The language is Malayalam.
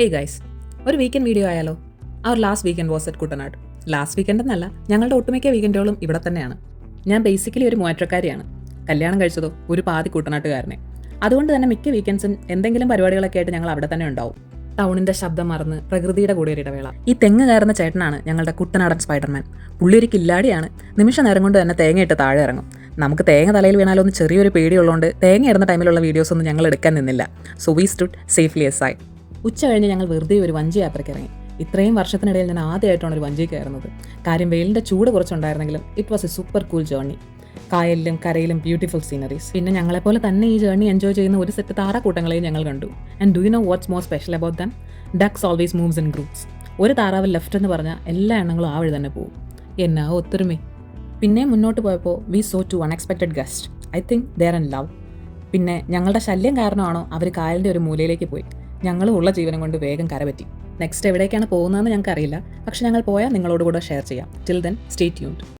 ഹേയ് ഗൈസ് ഒരു വീക്കെൻഡ് വീഡിയോ ആയാലോ? Our last weekend was at Kuttanad last weekend എന്നല്ല ഞങ്ങളുടെ ഒട്ടുമിക്ക വീക്കെൻഡുകളും ഇവിടെ തന്നെയാണ്. ഞാൻ ബേസിക്കലി ഒരു മൂവാറ്റക്കാരിയാണ്. കല്യാണം കഴിച്ചതോ ഒരു പാതി കുട്ടനാട്ടുകാരനെ. അതുകൊണ്ട് തന്നെ മിക്ക വീക്കെൻഡ്സും എന്തെങ്കിലും പരിപാടികളൊക്കെ ആയിട്ട് ഞങ്ങൾ അവിടെ തന്നെ ഉണ്ടാവും. ടൗണിന്റെ ശബ്ദം മറന്ന് പ്രകൃതിയുടെ കൂടെ ഒരു ഇടവേള. ഈ തെങ്ങ് കയറുന്ന ചേട്ടനാണ് ഞങ്ങളുടെ കുട്ടനാടൻ സ്പൈഡർമാൻ പുള്ളി ഒരു കില്ലാടിയാണ്. നിമിഷ നേരം കൊണ്ട് തന്നെ തേങ്ങയിട്ട് താഴെ ഇറങ്ങും. നമുക്ക് തേങ്ങ തലയിൽ വീണാലൊന്ന് ചെറിയൊരു പേടിയുള്ളതുകൊണ്ട് തേങ്ങ ഇടുന്ന ടൈമിലുള്ള വീഡിയോസ് ഒന്നും ഞങ്ങൾ എടുക്കാൻ നിന്നില്ല. സോ വി സ്റ്റുഡ് സേഫ്ലി എസ് ആയി ഉച്ച കഴിഞ്ഞ് ഞങ്ങൾ വെറുതെ ഒരു വഞ്ചി യാത്രയ്ക്ക് ഇറങ്ങി. ഇത്രയും വർഷത്തിനിടയിൽ ഞാൻ ആദ്യമായിട്ടാണ് ഒരു വഞ്ചി കയറുന്നത്. കാര്യം വെയിലിന്റെ ചൂട് കുറച്ചുണ്ടായിരുന്നെങ്കിലും it was a super cool journey കായലിലും കരയിലും ബ്യൂട്ടിഫുൾ സീനറീസ് പിന്നെ ഞങ്ങളെപ്പോലെ തന്നെ ഈ ജേർണി എൻജോയ് ചെയ്യുന്ന ഒരു സെറ്റ് താറാക്കൂട്ടങ്ങളെയും ഞങ്ങൾ കണ്ടു. And do you know what's more special about them ducks always moves in groups ഒരു താറാവ് ലെഫ്റ്റ് എന്ന് പറഞ്ഞാൽ എല്ലാ എണ്ണങ്ങളും ആ വഴി തന്നെ പോകും. എന്നാ ഒത്തൊരുമേ. പിന്നെ മുന്നോട്ട് പോയപ്പോൾ we saw two unexpected guest I think they're and love പിന്നെ ഞങ്ങളുടെ ശല്യം കാരണമാണോ അവർ കായലിന്റെ ഒരു മൂലയിലേക്ക് പോയി? ഞങ്ങളും ഉള്ള ജീവനം കൊണ്ട് വേഗം കരപറ്റി നെക്സ്റ്റ് എവിടേക്കാണ് പോകുന്നതെന്ന് ഞങ്ങൾക്ക് അറിയില്ല പക്ഷെ ഞങ്ങൾ പോയാൽ നിങ്ങളോട് കൂടെ ഷെയർ ചെയ്യാം. Till then stay tuned